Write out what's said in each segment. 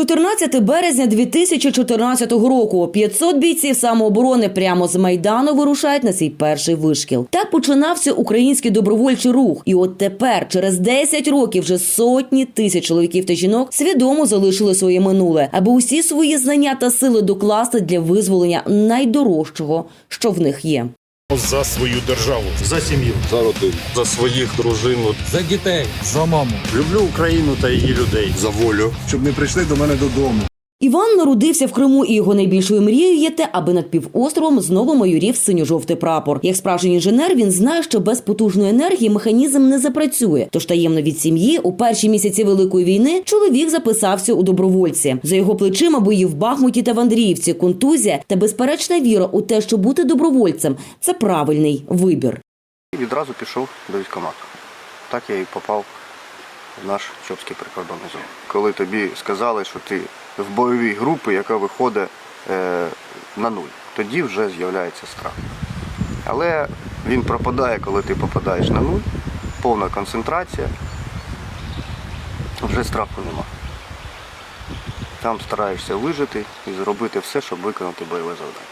14 березня 2014 року 500 бійців самооборони прямо з майдану вирушають на свій перший вишкіл. Так починався український добровольчий рух. І от тепер, через 10 років, вже сотні тисяч чоловіків та жінок свідомо залишили своє минуле, аби усі свої знання та сили докласти для визволення найдорожчого, що в них є. За свою державу. за сім'ю. за родину, за своїх дружин, за дітей. За маму. Люблю Україну та її людей. за волю. щоб не прийшли до мене додому. Іван народився в Криму, і його найбільшою мрією є те, аби над півостровом знову майорів синьо-жовтий прапор. Як справжній інженер, він знає, що без потужної енергії механізм не запрацює. Тож таємно від сім'ї у перші місяці великої війни чоловік записався у добровольці. За його плечима бої в Бахмуті та в Андріївці, контузія та безперечна віра у те, що бути добровольцем це правильний вибір. Відразу пішов до військкомату. Так я і попав в наш Чопський прикордонний зон. Коли тобі сказали, що ти в бойовій групі, яка виходить е, на нуль, тоді вже з'являється страх. Але він пропадає, коли ти попадаєш на нуль, повна концентрація, вже страху нема. Там стараєшся вижити і зробити все, щоб виконати бойове завдання.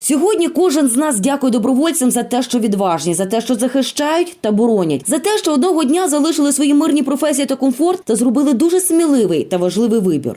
Сьогодні кожен з нас дякує добровольцям за те, що відважні, за те, що захищають та боронять, за те, що одного дня залишили свої мирні професії та комфорт та зробили дуже сміливий та важливий вибір.